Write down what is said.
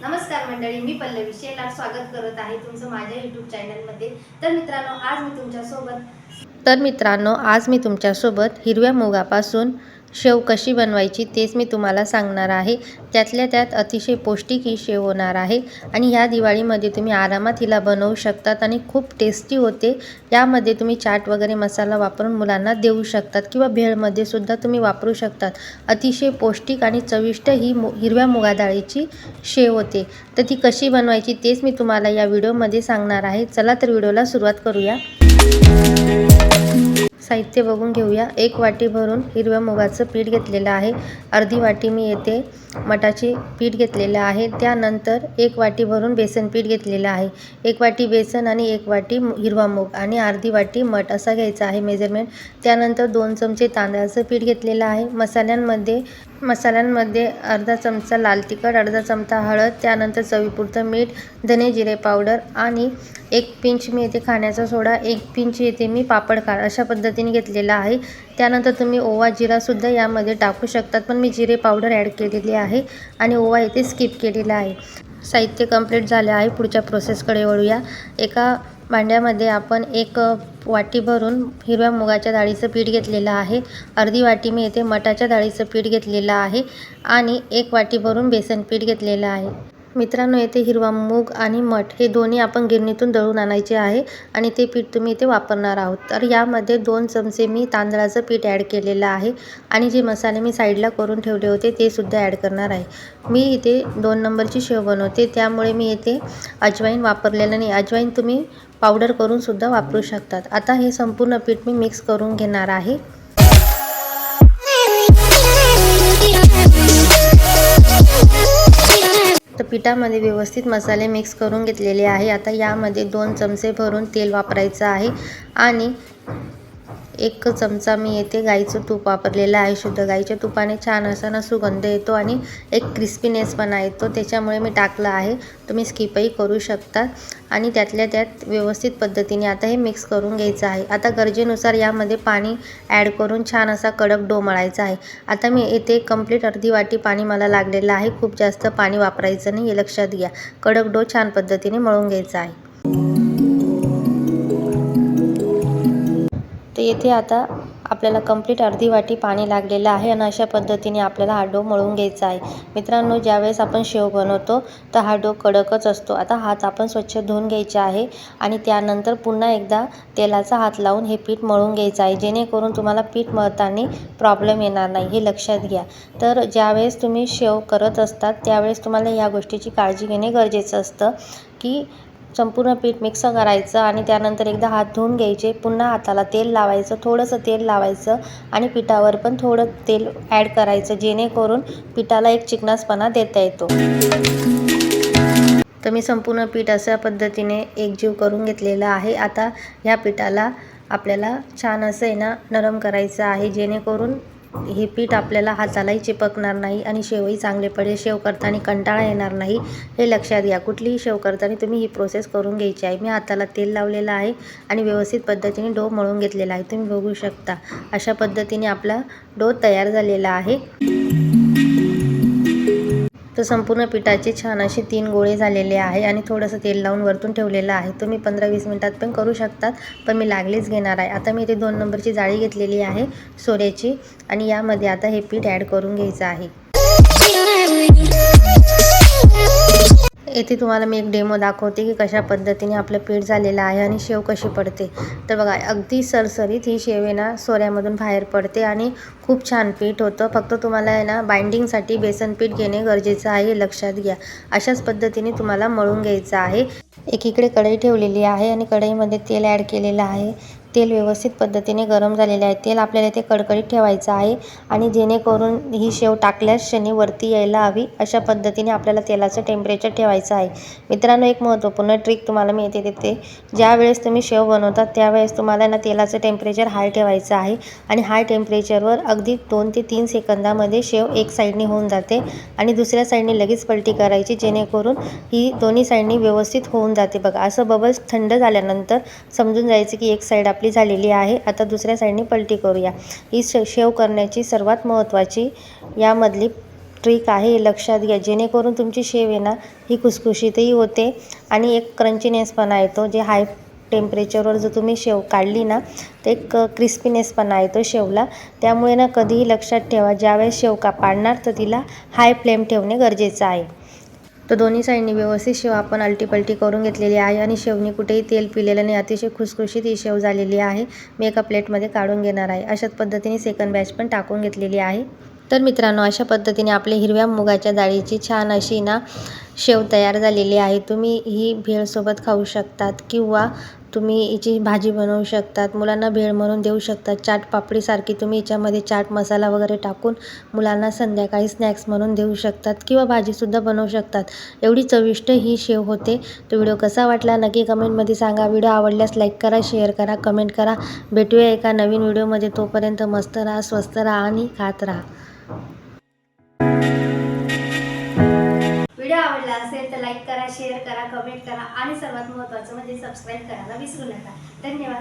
नमस्कार मंडळी मी पल्लवी शेलार स्वागत करत आहे तुमचं माझ्या यूट्यूब चॅनलमध्ये तर मित्रांनो आज मी तुमच्यासोबत तर मित्रांनो आज मी तुमच्यासोबत हिरव्या मुगापासून शेव कशी बनवायची तेच मी तुम्हाला सांगणार आहे. त्यातल्या त्यात अतिशय पौष्टिक ही शेव होणार आहे आणि ह्या दिवाळीमध्ये तुम्ही आरामात हिला बनवू शकतात आणि खूप टेस्टी होते. यामध्ये तुम्ही चाट वगैरे मसाला वापरून मुलांना देऊ शकतात किंवा भेळमध्ये सुद्धा तुम्ही वापरू शकतात. अतिशय पौष्टिक आणि चविष्ट ही मु हिरव्या मुगा डाळीची शेव होते. तर ती कशी बनवायची तेच मी तुम्हाला या व्हिडिओमध्ये सांगणार आहे. चला तर व्हिडिओला सुरुवात करूया. साहित्य बघून घेऊया. एक वाटी भरून हिरव्या मुगाचं पीठ घेतलेलं आहे. अर्धी वाटी मी येते मटाची पीठ घेतलेलं आहे. त्यानंतर एक वाटी भरून बेसन पीठ घेतलेलं आहे. एक वाटी बेसन आणि एक वाटी हिरवा मूग आणि अर्धी वाटी मठ असा घ्यायचा आहे मेजरमेंट. त्यानंतर दोन चमचे तांदळाचं पीठ घेतलेलं आहे. मसाल्यांमध्ये मसाल्यांमध्ये अर्धा चमचा लाल तिखट अर्धा चमचा हळद त्यानंतर चवीपुरतं मीठ धने जिरे पावडर आणि एक पिंच मी येते खाण्याचा सोडा एक पिंच येते मी पापड काळ अशा पद्धतीने घेतलेला आहे. त्यानंतर तुम्ही ओवा जिरासुद्धा यामध्ये टाकू शकतात पण मी जिरे पावडर ॲड केलेली आहे आणि ओवा येथे स्किप केलेला आहे. साहित्य कंप्लीट झाले आहे पुढच्या प्रोसेसकडे वळूया. एका भांड्यामध्ये आपण एक वाटी भरून हिरव्या मुगाच्या डाळीचं पीठ घेतलेलं आहे. अर्धी वाटी मी येथे मटाच्या डाळीचं पीठ घेतलेलं आहे आणि एक वाटी भरून बेसन पीठ घेतलेलं आहे. मित्रांनो येथे हिरवा मूग आणि मठ हे दोन्ही आपण गिरणीतून दळून आणायचे आहे आणि ते पीठ तुम्ही इथे वापरणार आहोत. तर यामध्ये दोन चमचे मी तांदळाचं पीठ ॲड केलेलं आहे आणि जे मसाले मी साईडला करून ठेवले होते ते सुद्धा ॲड करणार आहे. मी इथे दोन नंबरची शेव बनवते. त्यामुळे मी इथे अजवाईन वापरलेलं नाही. अजवाईन तुम्ही पावडर करून सुद्धा वापरू शकतात. आता हे संपूर्ण पीठ मी मिक्स करून घेणार आहे. तर पिठामध्ये व्यवस्थित मसाले मिक्स करून घेतलेले आहे. आता यामध्ये दोन चमचे भरून तेल वापरायचं आहे. आणि एक चमचा मी येथे गाईचं तूप वापरलेलं आहे. शुद्ध गाईच्या तुपाने छान असा ना सुगंध येतो आणि एक क्रिस्पीनेसपणा येतो. त्याच्यामुळे मी टाकलं आहे. तुम्ही स्किपही करू शकता. आणि त्यातल्या त्यात व्यवस्थित पद्धतीने आता हे मिक्स करून घ्यायचं आहे. आता गरजेनुसार यामध्ये पाणी ॲड करून छान असा कडक डो मळायचा आहे. आता मी येथे कंप्लीट अर्धी वाटी पाणी मला लागलेलं आहे. खूप जास्त पाणी वापरायचं नाही. हे लक्षात घ्या. कडक डो छान पद्धतीने मळून घ्यायचा आहे. येथे आता आपल्याला कंप्लीट अर्धी वाटी पाणी लागलेलं आहे आणि अशा पद्धतीने आपल्याला हा डो मळून घ्यायचा आहे. मित्रांनो ज्यावेळेस आपण शेव बनवतो तर हा डो कडकच असतो. आता हात आपण स्वच्छ धुवून घ्यायचा आहे आणि त्यानंतर पुन्हा एकदा तेलाचा हात लावून हे पीठ मळून घ्यायचं आहे. जेणेकरून तुम्हाला पीठ मळताना प्रॉब्लेम येणार नाही हे लक्षात घ्या. तर ज्यावेळेस तुम्ही शेव करत असतात त्यावेळेस तुम्हाला या गोष्टीची काळजी घेणे गरजेचं असतं की संपूर्ण पीठ मिक्स करायचं आणि त्यानंतर एकदा हात धुवून घ्यायचे. पुन्हा हाताला तेल लावायचं थोडंसं तेल लावायचं आणि पिठावर पण थोडं तेल ॲड करायचं जेणेकरून पिठाला एक चिकनासपणा देता येतो. तर मी संपूर्ण पीठ अशा पद्धतीने एकजीव करून घेतलेलं आहे. आता ह्या पिठाला आपल्याला छान असं आहे ना नरम करायचं आहे जेणेकरून हे पीठ आपल्याला हातालाही चिपकणार नाही आणि शेवही चांगले पडेल. शेव करताना कंटाळा येणार नाही हे लक्षात घ्या. कुठलीही शेव करताना तुम्ही ही प्रोसेस करून घ्यायची आहे. मी हाताला तेल लावलेलं आहे आणि व्यवस्थित पद्धतीने डो मळून घेतलेला आहे. तुम्ही बघू शकता अशा पद्धतीने आपला डो तयार झालेला आहे. तर संपूर्ण पिठाचे छान असे तीन गोळे झालेले आहे आणि थोडंसं तेल लावून वरतून ठेवलेलं आहे. तुम्ही पंधरा वीस मिनटात पण करू शकतात पण मी लागलीच घेणार आहे. आता मी इथे दोन नंबरची जाळी घेतलेली आहे सोऱ्याची आणि यामध्ये आता हे पीठ ॲड करून घ्यायचं आहे. येथे तुम्हाला मी एक डेमो दाखवते की कशा पद्धतीने आपलं पीठ झालेलं आहे आणि शेव कशी पडते. तर बघा अगदी सरसरीत ही शेव आहे ना सोऱ्यामधून बाहेर पडते आणि खूप छान पीठ होतं. फक्त तुम्हाला आहे ना बाइंडिंगसाठी बेसन पीठ घेणे गरजेचं आहे लक्षात घ्या. अशाच पद्धतीने तुम्हाला मळून घ्यायचं आहे. एकीकडे कढई ठेवलेली आहे आणि कढईमध्ये तेल ॲड केलेलं आहे. तेल व्यवस्थित पद्धतीने गरम झालेले आहे. तेल आपल्याला ते कडकडीत ठेवायचं आहे आणि जेणेकरून ही शेव टाकल्यास क्षणी वरती यायला हवी अशा पद्धतीने आपल्याला तेलाचं टेम्परेचर ठेवायचं आहे. मित्रांनो एक महत्त्वपूर्ण ट्रिक तुम्हाला मी येते देते ज्यावेळेस तुम्ही शेव बनवतात त्यावेळेस तुम्हाला ना तेलाचं टेम्परेचर हाय ठेवायचं आहे आणि हाय टेम्परेचरवर अगदी दोन ते तीन सेकंदामध्ये शेव एक साईडने होऊन जाते आणि दुसऱ्या साईडने लगेच पलटी करायची जेणेकरून ही दोन्ही साईडनी व्यवस्थित होऊन जाते. बघा असं बबल्स थंड झाल्यानंतर समजून जायचं की एक साईड आपली झालेली आहे. आता दुसऱ्या साईडने पलटी करूया. ही शे शेव करण्याची सर्वात महत्त्वाची यामधली ट्रिक आहे. लक्षात घ्या. जेणेकरून तुमची शेव आहे ना ही खुसखुशीतही होते आणि एक क्रंचीनेसपणा येतो. जे हाय टेम्परेचरवर जर तुम्ही शेव काढली ना तर एक क्रिस्पीनेसपणा येतो शेवला. त्यामुळे ना कधीही लक्षात ठेवा. ज्यावेळेस शेव का पाडणार तर तिला हाय फ्लेम ठेवणे गरजेचं आहे. तर दोन्ही साईडनी व्यवस्थित शेव आपण अलटीपलटी करून घेतलेली आहे आणि शेवनी कुठेही तेल पिलेलं नाही. अतिशय खुसखुशीत ही शेव झालेली आहे. मी एका प्लेटमध्ये काढून घेणार आहे. अशाच पद्धतीने सेकंड बॅच पण टाकून घेतलेली आहे. तर मित्रांनो अशा पद्धतीने आपले हिरव्या मुगाच्या डाळीची छान अशी ना शेव तयार झालेली आहे. तुम्ही ही भेळसोबत खाऊ शकतात किंवा तुम्ही हिची भाजी बनवू शकतात मुलांना भेळ म्हणून देऊ शकतात चाट पापडीसारखी तुम्ही हिच्यामध्ये चाट मसाला वगैरे टाकून मुलांना संध्याकाळी स्नॅक्स म्हणून देऊ शकतात किंवा भाजीसुद्धा बनवू शकतात. एवढी चविष्ट ही शेव होते. तो व्हिडिओ कसा वाटला नक्की कमेंटमध्ये सांगा. व्हिडिओ आवडल्यास लाईक करा शेअर करा कमेंट करा. भेटूया एका नवीन व्हिडिओमध्ये तोपर्यंत मस्त राहा स्वस्त राहा आणि खात राहा. आवडला असेल तर लाईक करा शेअर करा कमेंट करा आणि सर्वात महत्त्वाचं म्हणजे सबस्क्राईब करायला विसरू नका. धन्यवाद.